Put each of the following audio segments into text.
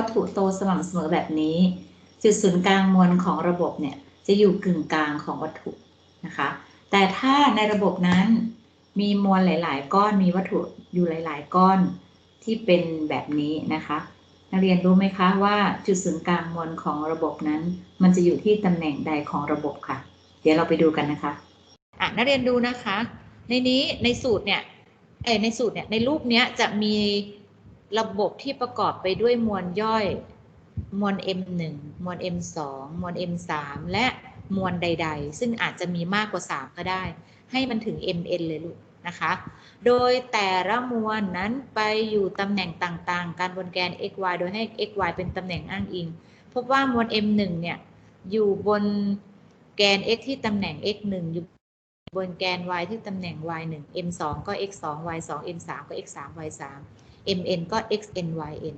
วัตถุโตสม่ำเสมอแบบนี้ จุดศูนย์กลางมวลของระบบเนี่ยจะอยู่กึ่งกลางของวัตถุนะคะ แต่ถ้าในระบบนั้นมีมวลหลาย ๆ ก้อนมีวัตถุอยู่หลาย ๆ ก้อนที่เป็นแบบนี้นะคะนักเรียนรู้ไหมคะว่าจุดศูนย์กลางมวลของระบบนั้น มันจะอยู่ที่ตำแหน่งใดของระบบค่ะ เดี๋ยวเราไปดูกันนะคะอะนักเรียนดูนะคะ ในนี้ในสูตรเนี่ยเอในสูตรเนี่ยในรูปเนี้ยจะมี ระบบที่ประกอบไปด้วยมวลย่อย มวล M1 มวล M2 มวล M3 และมวลใด ๆ ซึ่งอาจจะมีมากกว่า 3 ก็ได้ ให้มันถึง Mn เลยลูกนะคะ โดยแต่ละมวลนั้นไปอยู่ตำแหน่งต่างๆ การบนแกน x y โดยให้ x y เป็นตำแหน่งอ้างอิง พบว่ามวล m1 เนี่ย อยู่บนแกน x ที่ตำแหน่ง x1 อยู่บนแกน y ที่ตำแหน่ง y1 m2 ก็ x2 y2 m3 ก็ x3 y3 mn ก็ xn yn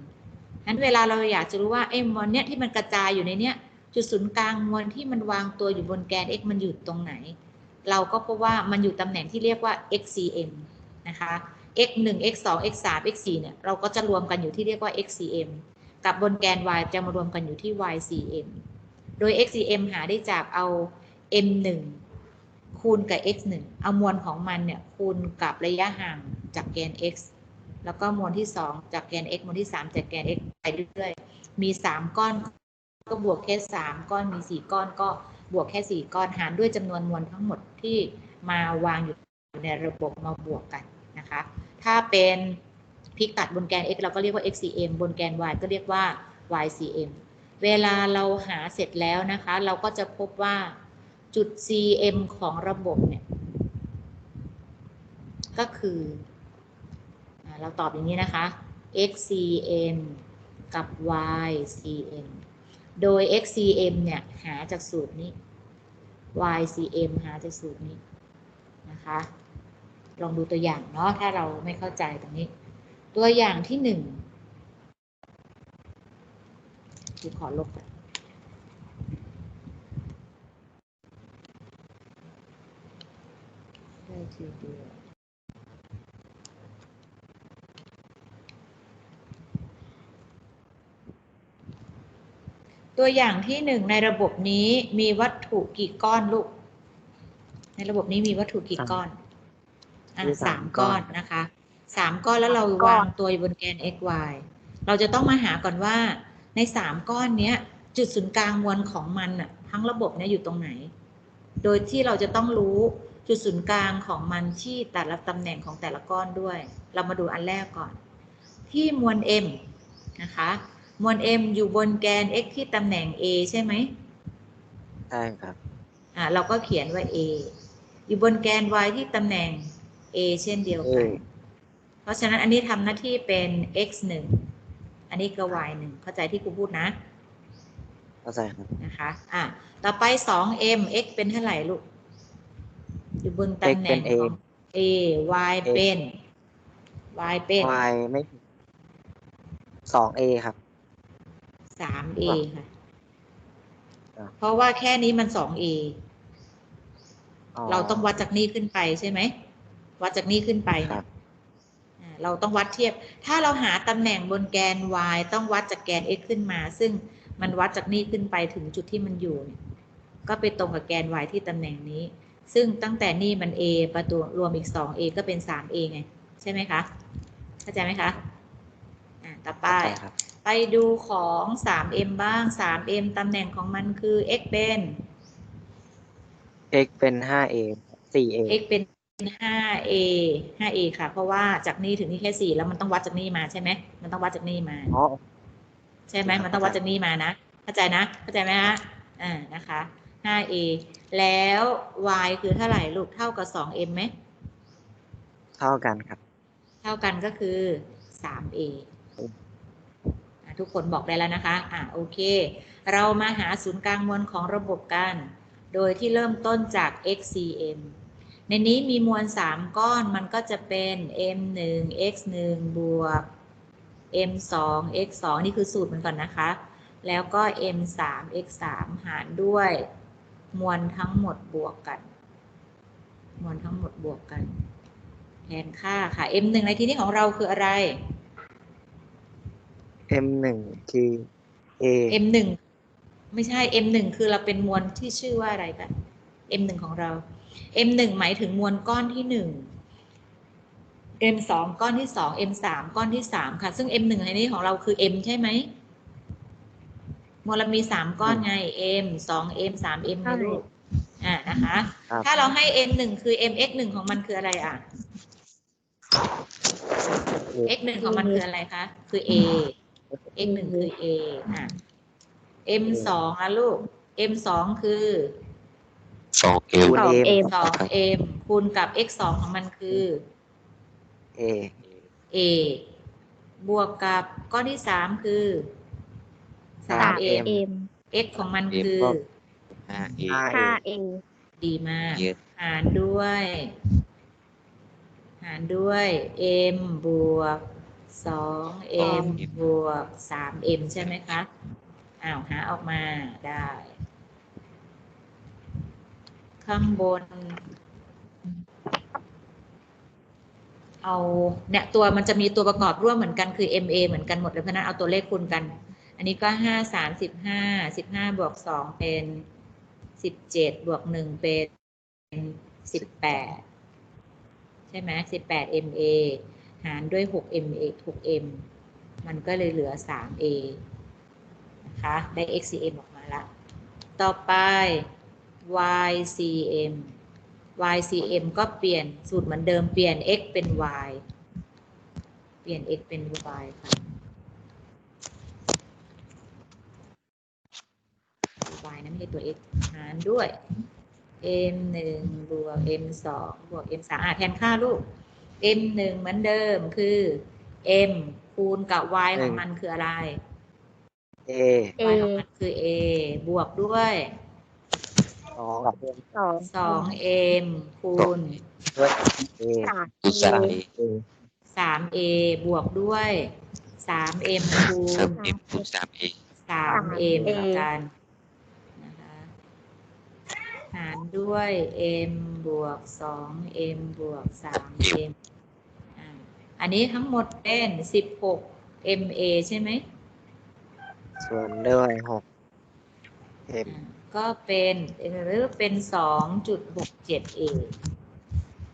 นั้นเวลาเราอยากจะรู้ว่าไอ้มวลเนี้ยที่มันกระจายอยู่ในเนี้ยจุดศูนย์กลางมวลที่มันวางตัวอยู่บนแกน x มันอยู่ตรงไหน เราก็พบว่ามันอยู่ตำแหน่งที่เรียกว่า xcm นะคะ x 1 x 2 x 3 x 4เนี่ยเราก็จะรวมกันอยู่ที่เรียกว่า xcm กับบนแกน y จะมารวมกันอยู่ที่ ycm โดย xcm หาได้จากเอา m 1คูณกับ x 1เอามวลของมันเนี่ยคูณกับระยะห่างจากแกน x แล้วก็มวลที่ 2 จากแกน x มวลที่ 3 จากแกน x ไปเรื่อยๆ มี 3 ก้อนก็บวกแค่ 3 ก้อนมี 4 ก้อนก็บวกแค่ 4 ก้อนหารด้วยจำนวนมวลทั้งหมดที่มาวางอยู่ในระบบมาบวกกันนะคะ ถ้าเป็นพิกัดบนแกน x เราก็เรียกว่า xcm บนแกน y ก็เรียกว่า ycm เวลาเราหาเสร็จแล้วนะคะ เราก็จะพบว่าจุด cm ของระบบเนี่ย ก็คือ เราตอบอย่างนี้นะคะ xcm กับ ycm โดย xcm เนี่ย หาจากสูตรนี้ ycm หาจากสูตรนี้นะคะ ลองดูตัวอย่างเนาะ ถ้าเราไม่เข้าใจตรงนี้ ตัวอย่างที่หนึ่งคือขอลบก่อนได้ทีเดียว ตัวอย่างที่หนึ่งในระบบนี้มีวัตถุกี่ก้อนลูก ในระบบนี้มีวัตถุกี่ก้อนอะมีสาสามมก้อนก้อนนะคะสามก้อนแล้วเราวางตัวอยู่บนแกน x y เราจะต้องมาหาก่อนว่า ในสามก้อนเนี้ย จุดศูนย์กลางมวลของมันอะทั้งระบบเนี้ยอยู่ตรงไหน โดยที่เราจะต้องรู้จุดศูนย์กลางของมันที่แต่ละตำแหน่งของแต่ละก้อนด้วย เรามาดูอันแรกก่อน ที่มวล m นะคะ มวล m อยู่บนแกน x ที่ตำแหน่ง a ใช่ไหมใช่ครับ อ่าเราก็เขียนว่า a อยู่บนแกน y ที่ตำแหน่ง a เช่นเดียวกัน A เพราะฉะนั้นอันนี้ทำหน้าที่เป็น x 1อันนี้ก็ y 1เข้าใจที่ครูพูดนะ เข้าใจครับ นะคะ อะ ต่อไป 2m x เป็นเท่าไหร่ลูก อยู่บนตำแหน่ง X เป็น A ของ a y เป็น y เป็น y ไม่สอง A ครับ 3a ค่ะอะ เพราะว่าแค่นี้มัน 2a อ๋อเราต้องวัดจากนี่ขึ้นไปใช่ไหม วัดจากนี่ขึ้นไปคเนี่รัยบอ่าเราต้องวัดเทียบ ถ้าเราหาตำแหน่งบนแกน y ต้องวัดจากแกน x ขึ้นมา ซึ่งมันวัดจากนี่ขึ้นไปถึงจุดที่มันอยู่เนี่ย ก็ไปตรงกับแกน y ที่ตำแหน่งนี้ ซึ่งตั้งแต่นี่มัน a ประตูรวมอีก 2a ก็เป็น 3a ไง ใช่ไหมคะ เข้าใจไหมคะ อ่าต่อไปเข้าใจครับ ไปดูของ 3m บ้าง 3m ตำแหน่งของมันคือ x เป็น x เป็นห้า A สี่ A x เป็น 5a 5a ค่ะ เพราะว่าจากนี่ถึงนี่แค่ 4 แล้วมันต้องวัดจากนี่มาใช่ไหม มันต้องวัดจากนี่มา อ๋อ ใช่ไหมครับมันต้องวัดจากนี่มานะ เข้าใจนะ เข้าใจไหมฮะ อ่า นะคะ 5a แล้ว y คือเท่าไหร่ลูก เท่ากับ 2m ไหม เท่ากันครับ เท่ากันก็คือ 3a อืมอะ ทุกคนบอกได้แล้วนะคะอ่าโอเค เรามาหาศูนย์กลางมวลของระบบกัน โดยที่เริ่มต้นจาก xcm ในนี้มีมวล 3 ก้อนมันก็จะเป็น m 1 x 1 บวก m 2 x 2 นี่คือสูตรมันก่อนนะคะ แล้วก็ m 3 x 3 หารด้วยมวลทั้งหมดบวกกัน มวลทั้งหมดบวกกัน แทนค่าค่ะ m 1 ในที่นี้ของเราคืออะไร m หนึ่งคือ a m หนึ่งไม่ใช่ m หนึ่งคือเราเป็นมวลที่ชื่อว่าอะไรกัน m หนึ่งของเรา m หนึ่งหมายถึงมวลก้อนที่หนึ่ง m สองก้อนที่สอง m สามก้อนที่สามค่ะ ซึ่ง m หนึ่งในนี้ของเราคือ m ใช่ไหมมวลมีสามก้อนไง m สอง m สาม m นะลูกอ่านะคะครับถ้าเราให้ m หนึ่งคือ m x หนึ่งของมันคืออะไรอะ x หนึ่งของมันคืออะไรคะ คือ a x หนึ่งคือ a อะ m สองนะลูก m สองคือสองเอลคูณสอง m m สอง m คูณกับ x สองของมันคือ a a บวกกับก้อนที่สามคือสาสามม m เอ็ม x ของมันคือ ห้าเอห้าเอดีมาก เยอะ หารด้วย หารด้วย m บวก สอง m บวกสาม m ใช่ไหมคะ อ้าว หาออกมาได้ ข้างบน เอาเนี่ยตัวมันจะมีตัวประกอบร่วมเหมือนกันคือ MA เหมือนกันหมดเลยเพราะฉะนั้นเอาตัวเลขคูณกัน อันนี้ก็ห้าสามสิบห้าสิบห้าบวกสองเป็นสิบเจ็ดบวกหนึ่งเป็นสิบแปดใช่ไหมสิบแปด MA หารด้วยหก MA หก M มันก็เลยเหลือสาม A นะคะ ได้ XCM ออกมาละ ต่อไป YCM YCM ก็เปลี่ยนสูตรเหมือนเดิมเปลี่ยน x เป็น y เปลี่ยน x เป็น y ค่ะ y นะไม่ใช่ตัว x หารด้วย m หนึ่งบวก m สองบวก m สามอะแทนค่าลูก m หนึ่งเหมือนเดิมคือ m คูณกับ y ของมันคืออะไร a A y ของมันคือ a บวกด้วยสองกับ m สองสอง m คูณด้วย a สามดูสามเอเอ a สาม a บวกด้วยสาม m คูสามณเอคูณสามเอสาม m เหมือนกันนะคะหารด้วย m บวกสอง m บวกสาม m อ่าอันนี้ทั้งหมดเป็นสิบหก ma ใช่ไหม ส่วนด้วยหก m อ่าก็เป็นหรือเป็นสองจุดหกเจ็ด a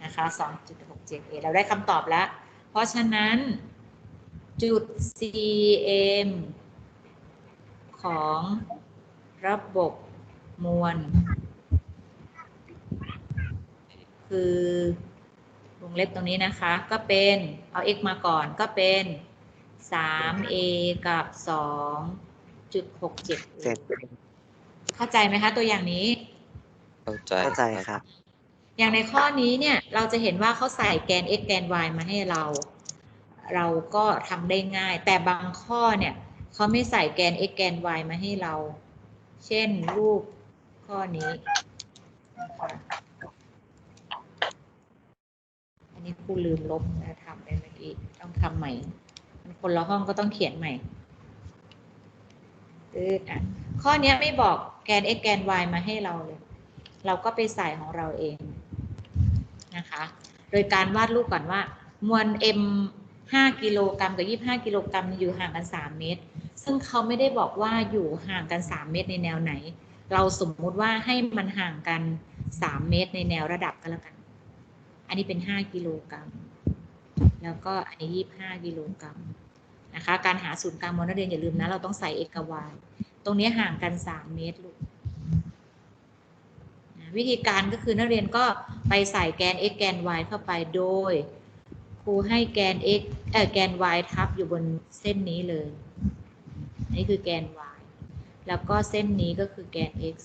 นะคะสองจุดหกเจ็ด a เราได้คำตอบแล้ว เพราะฉะนั้นจุด cm ของระบบมวล คือวงเล็บตรงนี้นะคะ ก็เป็นเอา x มาก่อนก็เป็น 3a กับ 2.67 เสร็จเข้าใจไหมคะตัวอย่างนี้ เข้าใจเข้าใจครับ อย่างในข้อนี้เนี่ยเราจะเห็นว่าเขาใส่แกน x แกน y มาให้เรา เราก็ทำได้ง่าย แต่บางข้อเนี่ยเขาไม่ใส่แกน x แกน y มาให้เรา เช่นรูปข้อนี้นะคะอั นนี้ครูลืมลบนะทำไปเมื่อกี้ต้องทำใหม่ มันคนละห้องก็ต้องเขียนใหม่ตืดอะข้อนี้ไม่บอกแกน x แกน y มาให้เราเลย เราก็ไปใส่ของเราเองนะคะ โดยการวาดรูปก่อนว่า มวล m 5กิโลกรัมกับ 25กิโลกรัมอยู่ห่างกัน 3 เมตร ซึ่งเขาไม่ได้บอกว่าอยู่ห่างกัน 3 เมตรในแนวไหน เราสมมุติว่าให้มันห่างกัน 3 เมตรในแนวระดับก็แล้วกัน อันนี้เป็น 5 กิโลกรัม แล้วก็อันนี้ 25 กิโลกรัมนะคะ การหาศูนย์กลางมวลนักเรียนอย่าลืมนะ เราต้องใส่ x กับ y ตรงนี้ห่างกัน 3 เมตรลูกวิธีการก็คือนักเรียนก็ไปใส่แกน x แกน y เข้าไปโดยครูให้แกน x เอ่อแกน y ทับอยู่บนเส้นนี้เลย นี่คือแกน y แล้วก็เส้นนี้ก็คือแกน x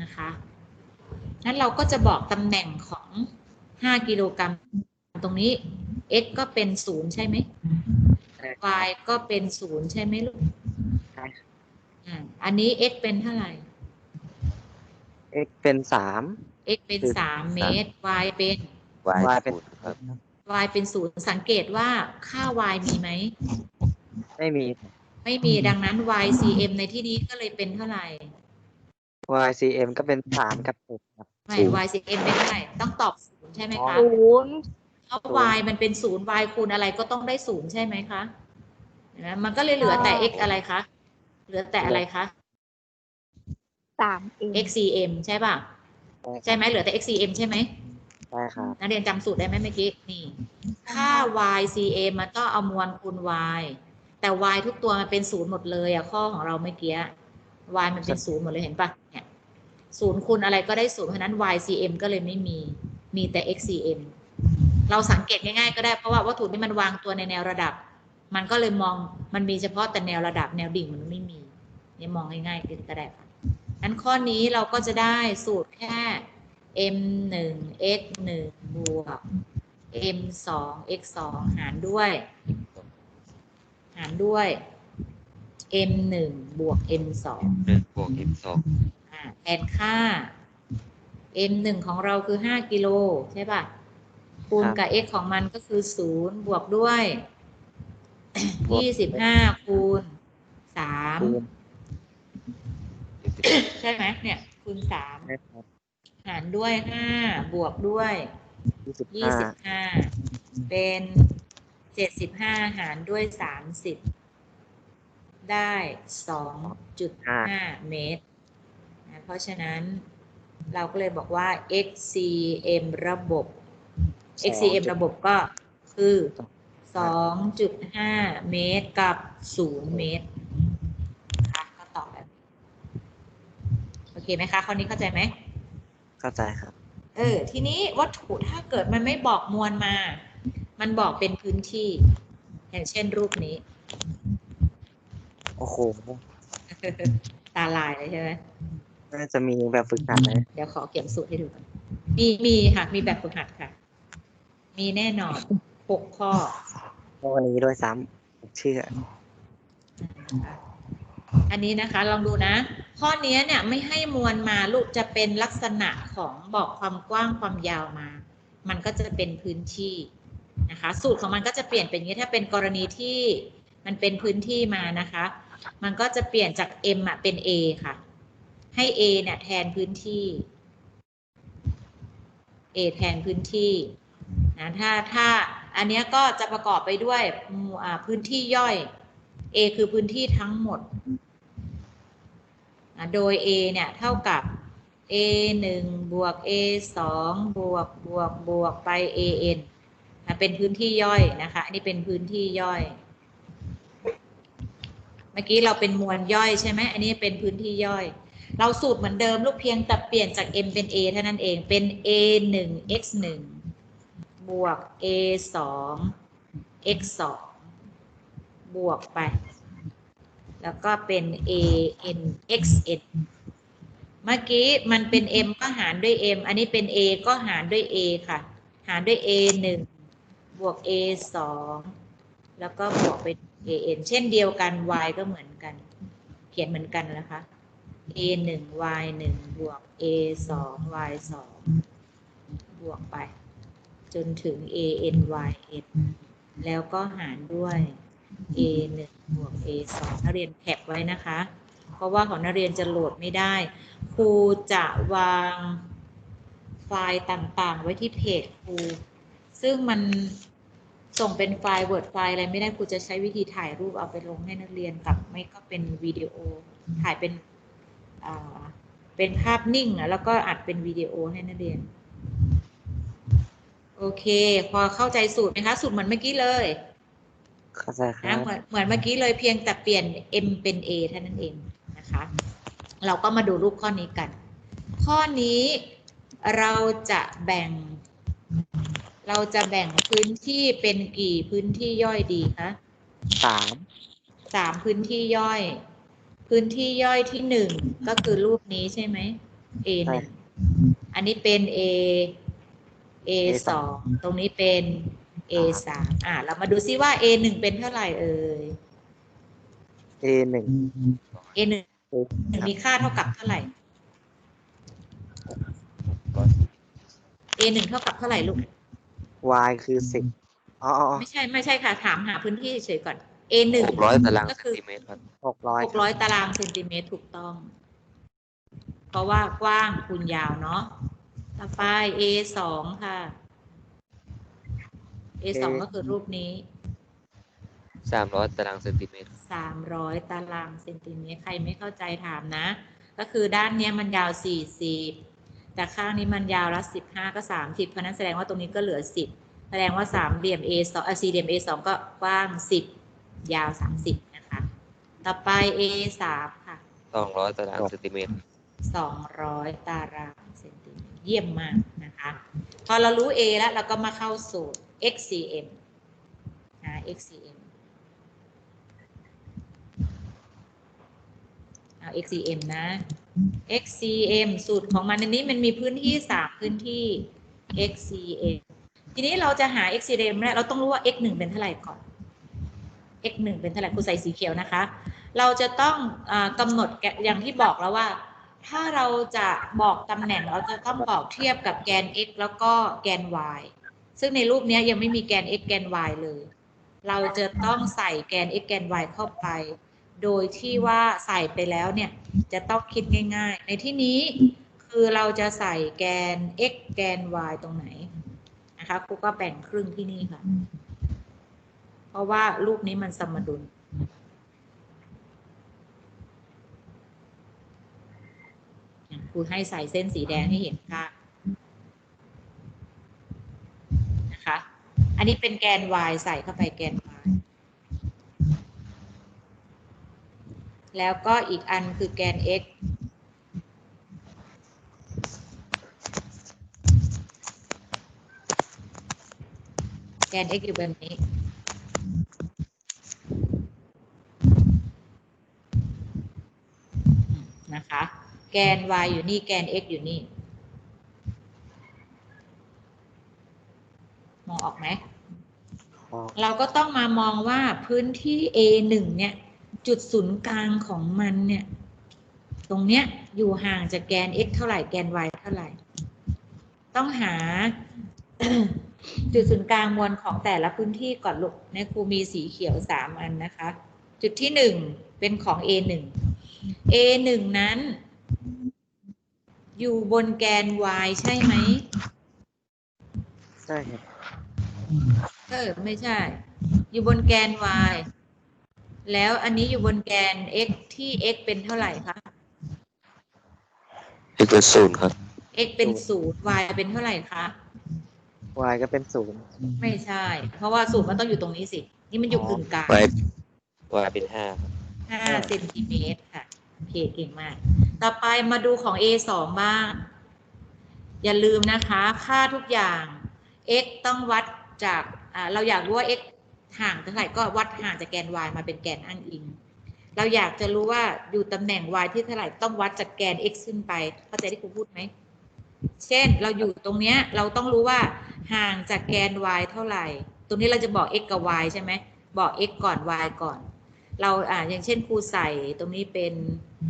นะคะ นั้นเราก็จะบอกตำแหน่งของ 5 กิโลกรัมตรงนี้ x ก็เป็น 0 ใช่ไหม y ก็เป็น 0 ใช่ไหมลูกใช่ครับอ่าอันนี้ x เป็นเท่าไหร่ x เป็นสาม x เป็นคือสามเมตร y เป็นวาย y เป็นคูณครับ y เป็นศูนย์สังเกตว่าค่า y มีไหม ไม่มี ไม่มีดังนั้น y cm ในที่นี้ก็เลยเป็นเท่าไหร่ y c m ก็เป็นสามกับหกครับ ไม่ y cm เป็นเท่าไหร่ต้องตอบศูนย์ใช่ไหมคะศูนย์เพราะ y มันเป็นศูนย์ y คูณอะไรก็ต้องได้ศูนย์ใช่ไหมคะเห็นไหมมันก็เลยเหลือแต่ x อะไรคะ เหลือแต่อะไรคะสามเอง xcm ใช่ป่ะใช่ใช่ไหมเหลือแต่ xcm ใช่ไหมใช่ครับนักเรียนจำสูตรได้ไหมเมื่อกี้ นี่ ค่า ycm มันต้องเอามวลคูณ y แต่ y ทุกตัวมันเป็นศูนย์หมดเลยอะข้อของเราเมื่อกี้ y มันเป็นศูนย์หมดเลยเห็นปะเนี่ย ศูนย์คูณอะไรก็ได้ศูนย์เพราะนั้น ycm ก็เลยไม่มี มีแต่ xcm เราสังเกตง่ายๆก็ได้เพราะว่าวัตถุนี้มันวางตัวในแนวระดับ มันก็เลยมองมันมีเฉพาะแต่แนวระดับแนวดิ่งมันไม่มีนี่มองง่ายๆก็ได้ค่ะนั้นข้อนี้เราก็จะได้สูตรแค่ m หนึ่ง x หนึ่งบวก m สอง x สองหารด้วย หารด้วย m หนึ่งบวก m สองหนึ่งบวก m สองอ่า แทนค่า m หนึ่งของเราคือห้ากิโลใช่ป่ะ คูณกับ x ของมันก็คือศูนย์บวกด้วยบวกยี่สิบห้าคูณสามคูณยี่สิบใช่ไหมเนี่ย คูณสามใช่ครับหารด้วยห้าบวกด้วยยี่สิบยี่ห้าสิบห้าเป็นเจ็ดสิบห้าหารด้วยสามสิบได้สองจุดห้าเมตรนะ เพราะฉะนั้นเราก็เลยบอกว่า xcm ระบบ xcm ระบบก็คือสองจุดห้าเมตรกับศูนย์เมตรนะคะก็ตอบแบบนี้โอเคไหมคะข้อนี้เข้าใจไหม เข้าใจครับ เออ ทีนี้วัตถุถ้าเกิดมันไม่บอกมวลมา มันบอกเป็นพื้นที่ อย่างเช่นรูปนี้ โอ้โห ตาลายเลยใช่ไหม น่าจะมีแบบฝึกหัดนะเดี๋ยวขอเขียนสูตรให้ดูก่อนมีมีค่ะมีแบบฝึกหัดค่ะ มีแน่นอนหกข้อวันนี้ด้วยซ้ำผมเชื่อนะคะอันนี้นะคะลองดูนะ ข้อนี้เนี่ยไม่ให้มวลมาลูกจะเป็นลักษณะของบอกความกว้างความยาวมา มันก็จะเป็นพื้นที่นะคะ สูตรของมันก็จะเปลี่ยนเป็นอย่างนี้ถ้าเป็นกรณีที่มันเป็นพื้นที่มานะคะ มันก็จะเปลี่ยนจาก m อะเป็น a ค่ะ ให้ a เนี่ยแทนพื้นที่ a แทนพื้นที่นะถ้าถ้าอันเนี้ยก็จะประกอบไปด้วยพื้นที่ย่อย A คือพื้นที่ทั้งหมด โดย A เนี่ยเท่ากับ A 1บวก A 2บวกบวกบวกไป AN เป็นพื้นที่ย่อยนะคะ อันนี้เป็นพื้นที่ย่อย เมื่อกี้เราเป็นมวลย่อยใช่ไหม อันนี้เป็นพื้นที่ย่อย เราสูตรเหมือนเดิมลูกเพียงแต่เปลี่ยนจาก m เป็น a เท่านั้นเองเป็น a 1 x 1บวก a 2 x 2บวกไป แล้วก็เป็น a n x n เมื่อกี้มันเป็น m ก็หารด้วย m อันนี้เป็น a ก็หารด้วย a ค่ะ หารด้วย a 1บวก a 2แล้วก็บวกเป็น a n เช่นเดียวกัน y ก็เหมือนกัน เขียนเหมือนกันนะคะ a หนึ่ง y หนึ่งบวก a สอง y สองบวกไป จนถึง a n y n แล้วก็หารด้วย a หนึ่งบวก a สองนักเรียนแคปไว้นะคะ เพราะว่าของนักเรียนจะโหลดไม่ได้ ครูจะวางไฟล์ต่างๆ ไว้ที่เพจครู ซึ่งมันส่งเป็นไฟล์ Word ไฟล์อะไรไม่ได้ครูจะใช้วิธีถ่ายรูปเอาไปลงให้นักเรียนกับไม่ก็เป็นวิดีโอถ่ายเป็น เป็นภาพนิ่งอะแล้วก็อัดเป็นวิดีโอให้นักเรียน โอเค พอเข้าใจสูตรไหมคะ สูตรเหมือนเมื่อกี้เลยเข้าใจครันะบ เหมือนเหมือนเมื่อกี้เลยเพียงแต่เปลี่ยน m เป็น a เท่านั้นเองนะคะ เราก็มาดูรูปข้อนี้กัน ข้อนี้เราจะแบ่ง เราจะแบ่งพื้นที่เป็นกี่พื้นที่ย่อยดีคะ สามสามพื้นที่ย่อย พื้นที่ย่อยที่หนึ่งก็คือรูปนี้ใช่ไหม A หนึ่งอันนี้เป็น A A สองตรงนี้เป็น A สามอะ เรามาดูซิว่า A หนึ่งเป็นเท่าไหร่เอ่ยเอหนึ่ง A หนึ่งมีค่าเท่ากับเท่าไหร่ A หนึ่งเท่ากับเท่าไหร่ลูกวายคือสิบอ๋ออ๋อไม่ใช่ไม่ใช่ค่ะ ถามหาพื้นที่เฉยๆก่อน A หนึ่งหกร้อยตารางก็เซคืนอติเมตรครับหกร้อยหกร้อยตารางเซนติเมตรถูกต้อง เพราะว่ากว้างคูณยาวเนาะต่อไป A สองค่ะ a สองก็คือรูปนี้สามร้อยตารางเซนติเมตรสามร้อยตารางเซนติเมตรใครไม่เข้าใจถามนะ ก็คือด้านเนี้ยมันยาวสี่สิบแต่ข้างนี้มันยาวละสิบห้าก็สามสิบเพราะฉะนั้นแสดงว่าตรงนี้ก็เหลือสิบแสดงว่าสามเหลี่ยม A สองเอ่อสี่เหลี่ยม A สองก็กว้างสิบ ยาวสามสิบนะคะ ต่อไป A สามค่ะ สองร้อยตารางเซนติเมตรสองร้อยตารางเซนติเมตรเยี่ยมมากนะคะ พอเรารู้ A แล้วเราก็มาเข้าสูตร XCM นะ XCM เอา XCM นะ XCM สูตรของมันในนี้มันมีพื้นที่สามพื้นที่ XCM ทีนี้เราจะหา XCM เนี่ยเราต้องรู้ว่า x 1 เป็นเท่าไหร่ก่อน x 1เป็นเท่าไหร่ครูใส่สีเขียวนะคะ เราจะต้องอกำหนดแกอย่างที่บอกแล้วว่า ถ้าเราจะบอกตำแหน่งเราจะต้องบอกเทียบกับแกน x แล้วก็แกน y ซึ่งในรูปนี้ยยังไม่มีแกน x แกน y เลย เราจะต้องใส่แกน x แกน y เข้าไป โดยที่ว่าใส่ไปแล้วเนี่ยจะต้องคิดง่าย ๆ ในที่นี้คือเราจะใส่แกน x แกน y ตรงไหนนะคะครูก็แบ่งครึ่งที่นี่ค่ะ เพราะว่ารูปนี้มันสมดุล ครูให้ใส่เส้นสีแดงให้เห็นค่ะนะคะ อันนี้เป็นแกน y ใส่เข้าไปแกน y แล้วก็อีกอันคือแกน x แกน x อยู่แบบนี้ นะคะ แกน y อยู่นี่แกน x อยู่นี่ มองออกไหมออกเราก็ต้องมามองว่าพื้นที่ A 1เนี่ย จุดศูนย์กลางของมันเนี่ย ตรงเนี้ยอยู่ห่างจากแกน x เท่าไหร่แกน y เท่าไหร่ ต้องหาจุดศูนย์กลางมวลของแต่ละพื้นที่ก่อนลูกในครูมีสีเขียวสามอันนะคะ จุดที่หนึ่งเป็นของ A 1 A 1นั้น อยู่บนแกน y ใช่ไหม ใช่ครับเออ ไม่ใช่ อยู่บนแกน y แล้วอันนี้อยู่บนแกน x ที่ x เป็นเท่าไหร่คะอีกเป็นศูนย์ครับ x เป็นศูนย์ y เป็นเท่าไหร่คะ y ก็เป็นศูนย์ไม่ใช่ เพราะว่าศูนย์มันต้องอยู่ตรงนี้สิ นี่มันอยู่กึ่งกลาง y y เป็นห้าครับห้าเซนติเมตรค่ะโอเคเก่งมาก ต่อไปมาดูของ A สองบ้าง อย่าลืมนะคะ ค่าทุกอย่าง x ต้องวัดจากเราอยากรู้ว่า x ห่างเท่าไหร่ก็วัดห่างจากแกน y มาเป็นแกนอ้างอิง เราอยากจะรู้ว่าอยู่ตำแหน่ง y ที่เท่าไหร่ต้องวัดจากแกน x ขึ้นไป เข้าใจที่ครูพูดไหม เช่นเราอยู่ตรงเนี้ยเราต้องรู้ว่าห่างจากแกน y เท่าไหร่ ตรงนี้เราจะบอก x กับ y ใช่ไหม บอก x ก่อน y ก่อน เราอ่าอย่างเช่นครูใส่ตรงนี้เป็น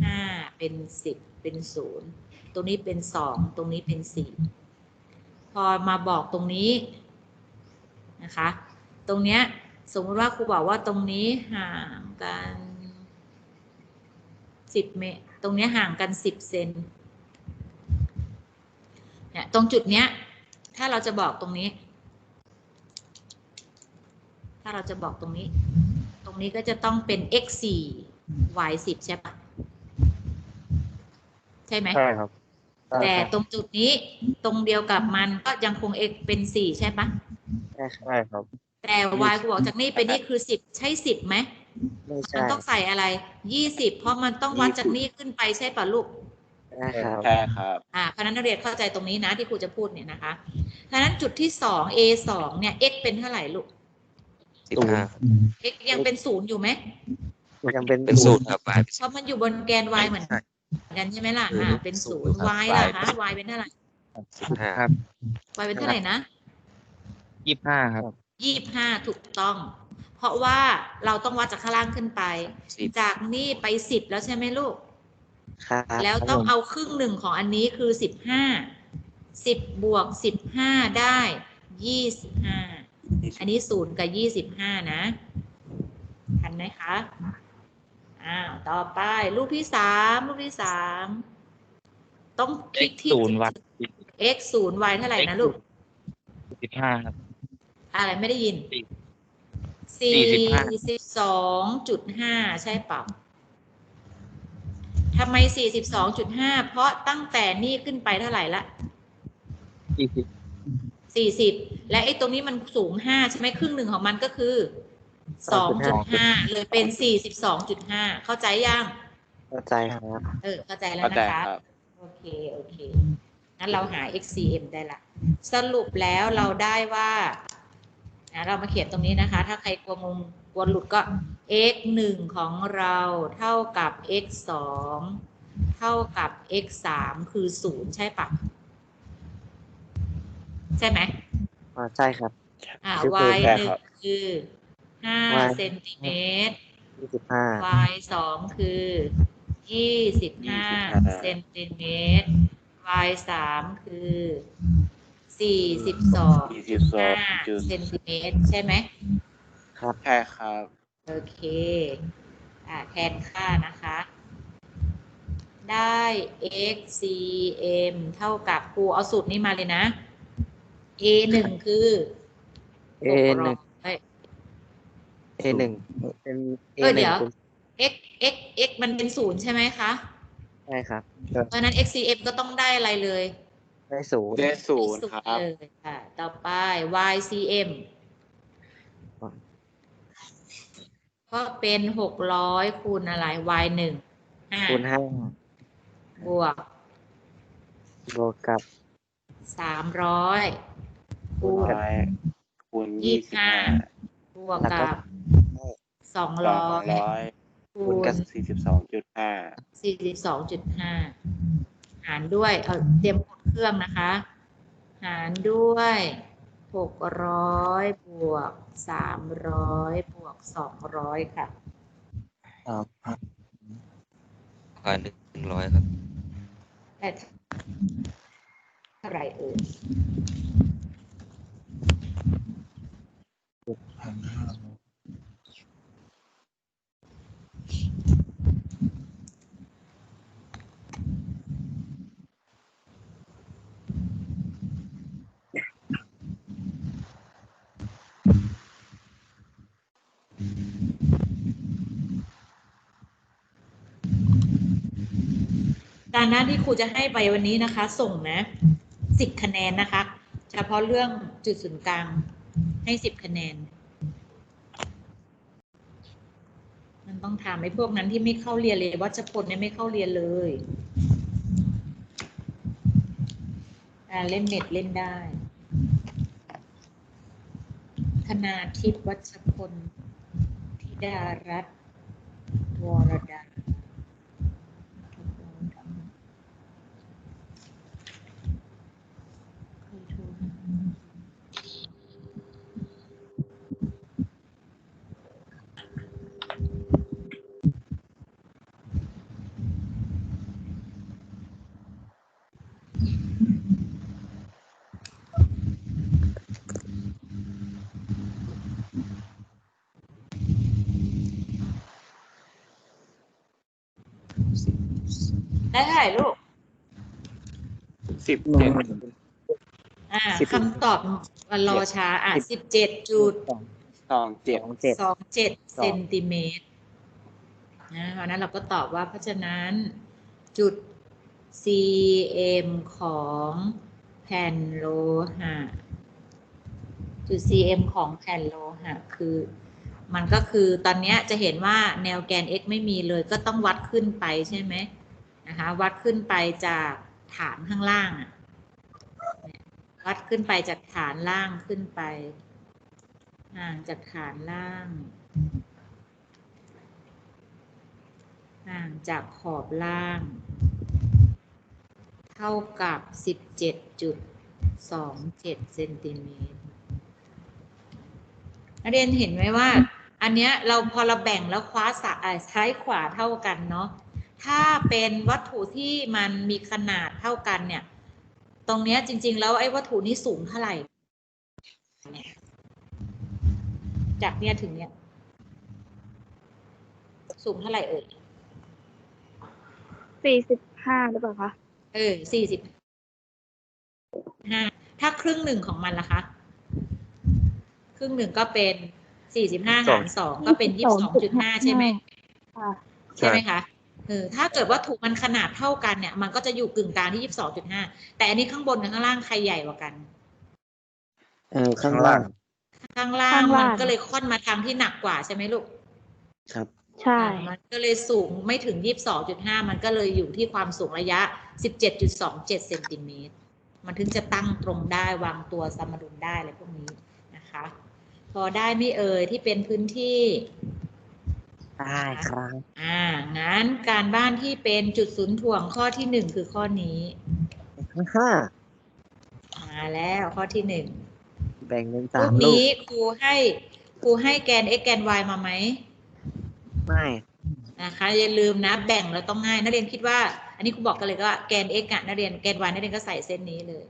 ห้าเป็นสิบเป็นศูนย์ตรงนี้เป็นสองตรงนี้เป็นสี่พอมาบอกตรงนี้นะคะ ตรงเนี้ยสมมติว่าครูบอกว่าตรงนี้ห่างกันสิบเมตรตรงเนี้ยห่างกันสิบเซนเนี่ยตรงจุดเนี้ย ถ้าเราจะบอกตรงนี้ ถ้าเราจะบอกตรงนี้ ตรงนี้ก็จะต้องเป็น x 4 y 10ใช่ปะ ใช่ไหมใช่ครับ แต่ตรงจุดนี้ตรงเดียวกับมันก็ยังคง x เป็น4ใช่ปะใช่ใช่ครับ แต่ y กูบอกจากนี่ไปนี่คือ10ใช่10ไหมไม่มัใช่นต้องใส่อะไร20เพราะมันต้องวัดจากนี่ขึ้นไปใช่ปะลูกใช่ครับใช่ครับอ่าเพราะฉะนั้นนักเรียนเข้าใจตรงนี้นะที่ครูจะพูดเนี่ยนะคะเพราะฉะนั้นจุดที่2 a 2เนี่ย x เป็นเท่าไหร่ลูก สิบห้า x ยังเป็นศูนย์อยู่ไหมยังเป็นเป็นศูนย์ครับ y เพราะมันอยู่บนแกน y เหมือน กันใช่ไหมล่ะอ่าเป็นศูนย์ y ล่ะคะ y เป็นเท่าไหร่สิบห้าครับ y เป็นเท่าไหร่นะยี่ห้าครับ ยี่ห้าถูกต้อง เพราะว่าเราต้องวัดจากข้างล่างขึ้นไปสิบจากนี่ไปสิบแล้วใช่ไหมลูก ครับแล้วต้องเอาครึ่งหนึ่งของอันนี้คือสิบห้า สิบบวกสิบห้าได้ยี่สิบห้า อันนี้ศูนย์กับยี่สิบห้านะ ทันไหมคะ อ้าวต่อไปรูปที่สามรูปที่สามต้องคลิกที่ ศูนย์วัด x ศูนย์ y เท่าไหร่นะลูกสิบห้าครับ อะไรไม่ได้ยินสี่สี่45สิบสองจุดห้าใช่เปล่าทำไมสี่สิบสองจุดห้าเพราะตั้งแต่นี่ขึ้นไปเท่าไหร่ละยี่สิบสี่สิบและไอ้ตรงนี้มันสูงห้าใช่ไหมครึ่งหนึ่งของมันก็คือ สองจุดห้าเลยเป็นสี่สิบสองจุดห้าเข้าใจยัง เข้าใจครับ เออ เข้าใจแล้วเข้านะใจคะครับ โอเค โอเค งั้นเราหา xcm ได้ละ สรุปแล้วเราได้ว่านะเรามาเขียนตรงนี้นะคะ ถ้าใครกลัวงงกลัวหลุดก็ x หนึ่งของเราเท่ากับ x สองเท่ากับ x สามคือศูนย์ใช่ปะใช่ไหม อ่าใช่ครับ อ่าคือ y ใช่หนึ่ครังบคือ ห้า Y เซนติเมตร ยี่สิบห้า y สองคือยี่สิบห้า25 เซนติเมตร y สามคือสี่สิบสองยี่สิบสอห้างจุดเซนติเมตรใช่ไหมครับใช่ครับโอเค อ่าแทนค่านะคะ ได้ x c m เท่ากับครูเอาสูตรนี้มาเลยนะ a หนึ่งคือ A หนึ่งเอ้ย A หนึ่งเป็น A เออหเดี๋นึ่งยวคูณ x x x มันเป็นศูนย์ใช่ไหมคะ ใช่ครับ เพราะฉะนั้น x c m ก็ต้องได้อะไรเลยได้ศูนย์ได้ศูนย์ได้ครับเลยค่ะ ต่อไป y c m ก็เป็นหกร้อยคูณอะไร y หนึ่งห้าคูณห้าบวกบวกกับ สามร้อยคูณร้อยคูณยี่ยี่สิสิบบห้าห้า บวกกับสอง สร้อองยร้อยคูคูณณกับสี่สิบสองจุดห้าสี่สิบสองจุดห้าหารด้วยเอาเตรียมกดเครื่องนะคะ หารด้วยหกร้อยบวกสามร้อยบวกสองร้อยค่ะพันหนึ่งร้อยครับ ได้เท่าไหร่เอ่ย การนั้นที่ครูจะให้ไปวันนี้นะคะ ส่งนะสิบคะแนนนะคะ เฉพาะเรื่องจุดศูนย์กลางให้สิบคะแนน มันต้องถามไอ้พวกนั้นที่ไม่เข้าเรียนเลยวัชพลเนี่ยไม่เข้าเรียนเลยเล่นเน็ตเล่นได้ ธนาทิพย์วัชพลธิดารัตน์วรดา เคยโทรมา ได้เท่าไหร่ลูก สิบหนึ่เจ็งดอ่าสิบ คำตอบมันรอช้า อะสิบเจ็ดจุดสองสองเจ็ด สองเจ็ดสองเจ็ดสองเซนติเมตรนะเพราะฉะนั้นเราก็ตอบว่าเพราะฉะนั้นจุด cm ของแผ่นโลหะ จุด cm ของแผ่นโลหะ คือ มันก็คือตอนเนี้ยจะเห็นว่าแนวแกน x ไม่มีเลยก็ต้องวัดขึ้นไปใช่ไหม นะคะวัดขึ้นไปจากฐานข้างล่างวัดขึ้นไปจากฐานล่างขึ้นไปห่างจากฐานล่างห่างจากขอบล่าง เท่ากับ 17.27เซนติเมตรนักเรียนเห็นไหมว่า อันเนี้ยเราพอเราแบ่งแล้วคว้าสะอ่าซ้ายขวาเท่ากันเนาะ ถ้าเป็นวัตถุที่มันมีขนาดเท่ากันเนี่ย ตรงเนี้ยจริง ๆ แล้วไอ้วัตถุนี้สูงเท่าไหร่เนี่ยจากเนี้ยถึงเนี้ยสูงเท่าไหร่เอ่ยสี่สิบห้าหรือเปล่าคะเออสี่สิบห้าถ้าครึ่งหนึ่งของมันล่ะคะ ครึ่งหนึ่งก็เป็นสี่สิบห้าหารสองก็เป็นยี่สิบสองจุดห้าใช่ไหมค่ะใช่ไหมคะ เออถ้าเกิดว่าถูกมันขนาดเท่ากันเนี่ย มันก็จะอยู่กึ่งกลางที่ยี่สิบสองจุดห้าแต่อันนี้ข้างบนกับข้างล่างใครใหญ่กว่ากัน เออข้างล่าง ข้างล่างข้างมัล่างนก็เลยค่อนมาทางที่หนักกว่าใช่ไหมลูก ครับ ใช่อ่ามันก็เลยสูงไม่ถึงยี่สิบสองจุดห้ามันก็เลยอยู่ที่ความสูงระยะสิบเจ็ดจุดสองเจ็ดเซนติเมตร มันถึงจะตั้งตรงได้วางตัวสมดุลได้อะไรพวกนี้นะคะ พอได้ไม่เอ่ยที่เป็นพื้นที่ ได้ครับ อ่า งั้นการบ้านที่เป็นจุดศูนย์ถ่วงข้อที่หนึ่งคือข้อนี้ห้ามาแล้วข้อที่หนึ่งแบ่งเป็นรูสามปลูนี้กครูให้ครูให้แกน x แกน y มาไหม ไม่นะคะอย่าลืมนะ แบ่งแล้วต้องง่ายนักเรียนคิดว่า อันนี้ครูบอกกันเลยว่าแกน x อะนักเรียนแกน y นักเรียนก็ใส่เส้นนี้เลย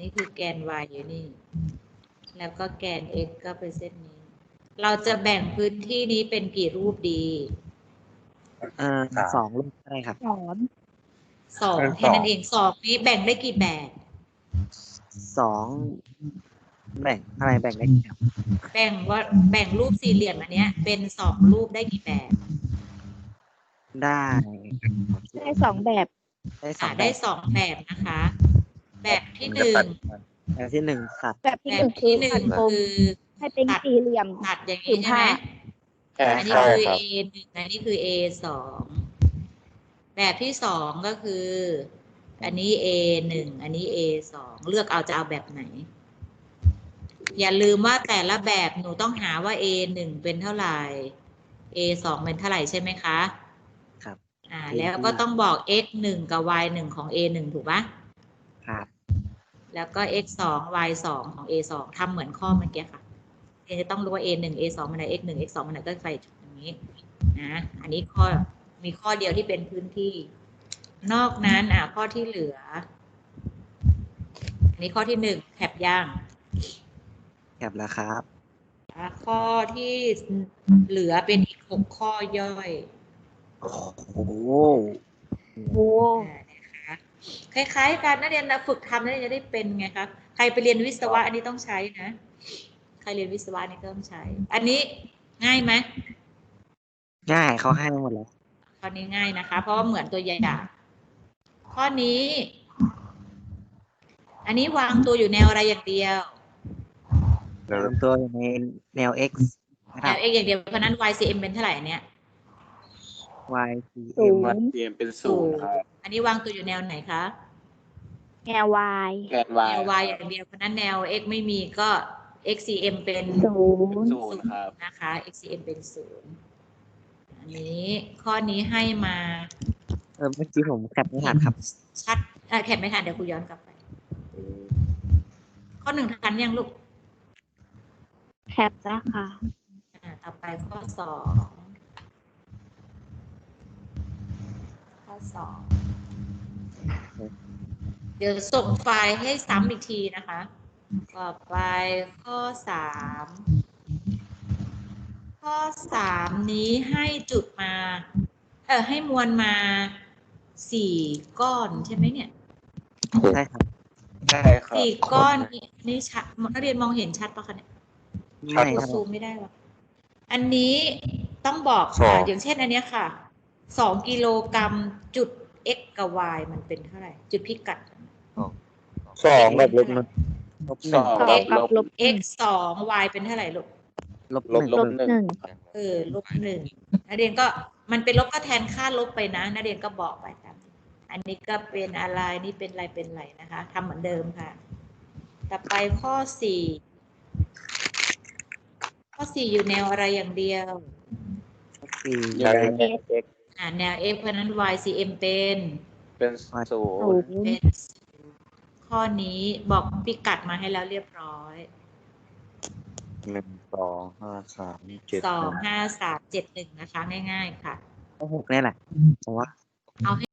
นี่คือแกน y อยู่นี่ แล้วก็แกน x ก็เป็นเส้นนี้ เราจะแบ่งพื้นที่นี้เป็นกี่รูปดีเออสองลูกก็ได้ครับสอนสองแค่นั้นเองสองนี้แบ่งได้กี่แบบสองแบ่งอะไรแบ่งได้กี่ครับแบ่งว่าแบ่งรูปสี่เหลี่ยมอันเนี้ย เป็นสองรูปได้กี่แบบ ได้ได้สองแบบได้สออ่างแบได้บสองแบบนะคะ แบบที่หนึ่งแบบที่หนึ่งสัตว์แบบที่แบหบนึ่งคืที่อ หนึ่งสังคมคือให้เป็นสี่เหลี่ยม ตัดอย่างนี้ใช่ไหมใช่อันนี้ใช่คือ ครับ A หนึ่งอันนี้คือ A สอง แบบที่สองก็คือ อันนี้ A หนึ่ง อันนี้ A สอง เลือกเอาจะเอาแบบไหน อย่าลืมว่าแต่ละแบบหนูต้องหาว่า A หนึ่งเป็นเท่าไหร่ A สองเป็นเท่าไหร่ใช่ไหมคะครับ อ่า แล้วก็ต้องบอก x หนึ่งกับ y หนึ่งของ a หนึ่งถูกปะครับ แล้วก็ x สอง y สองของ a สองทำเหมือนข้อเมื่อกี้ค่ะ เรียนจะต้องรู้ว่า a หนึ่ง a สองมันไหน x หนึ่ง x สองมันไหนก็ใส่จุดอย่างนี้นะ อันนี้ข้อมีข้อเดียวที่เป็นพื้นที่ นอกนั้นอะข้อที่เหลือ อันนี้ข้อที่หนึ่งแคปย่างแคบแล้วครับอะข้อที่เหลือเป็นอีกหกข้อย่อย โอ้โหโอ้อ่านะคะคล้ายๆกันนักเรียนนะฝึกทำนักเรียนจะได้เป็นไงคะใครไปเรียนวิศวะอันนี้ต้องใช้นะใค รเรียนวิศวะอันนี้ก็ต้องใช้ อันนี้ง่ายไหมง่ายเขาให้มาหมดแล้วข้อนี้ง่ายนะคะ เพราะว่าเหมือนตัวอย่างข้อนี้ อันนี้วางตัวอยู่แนวอะไรอย่างเดียวรวมตัวอยู่ในแนว x นะแนครับว x อย่างเดียวเพราะฉะนั้น ycm เป็นเท่าไหร่เนี่ย y c ศู m นย์เตรียมเป็นศูนย์ครับอันนี้วางตัวอยู่แนวไหนคะ แนววาย แกนวาแนย ว y อย่างเดียวเพราะฉะนั้นแนว x ไม่มีก็ xcm เป็นศูนย์ศูนย์ครับ นะคะ xcm เป็นศูนย์อันนี้ข้อนี้ให้มาเออเมื่อกี้ผมแคปไม่ทันครับ ชัดเอ่อแคปไม่ทันเดี๋ยวครูย้อนกลับไป ข้อหนึ่งทันยังลูกแคปแล้วค่ะ อ่าต่อไปข้อสองข้อสองเดี๋ยวส่งไฟล์ให้ซ้ำอีกทีนะคะ ต่อไปข้อสามข้อสามนี้ให้จุดมา เออให้มวลมาสี่ก้อนใช่ไหมเนี่ยใช่ครับใช่ครับสี่ก้อนนี่นี่ชัดนักเรียนมองเห็นชัดปะคะเนี่ยไม่กคดรับซูมไม่ได้วะอันนี้ต้องบอกสอค่ะงอย่างเช่นอันเนี้ยค่ะสองกิโลกรัมจุด x กับ y มันเป็นเท่าไหร่ จุดพิกัดสองแบบลบหนึ่ง ลบหสนึ่องงสองกับลบ x สอง y เป็นเท่าไหร่ลูก ลบลบหลนึ่งบหนึ่ง หนึ่งเออ ลบหนึ่งนักเรียนก็มันเป็นลบก็แทนค่าลบไปนะนักเรียนก็บอกไปตามนี้อันนี้ก็เป็นอะไร นี่เป็นอะไร เป็นอะไรนะคะทำเหมือนเดิมค่ะ ต่อไปข้อสี่ ข้อสี่อยู่แนวอะไรอย่างเดียว สี่อยู่ในแนว x อ่าแนว x เพราะฉะนั้น ycm เป็นเป็นศูศูนย์นย์ เป็น ข้อนี้บอกพิกัดมาให้แล้วเรียบร้อยหนึ่งสองห้าสามเจ็ดสองห้าสามเจ็ดหนึ่งนะคะ ง่ายๆค่ะ หกนี่แหละผมว่า เอาให้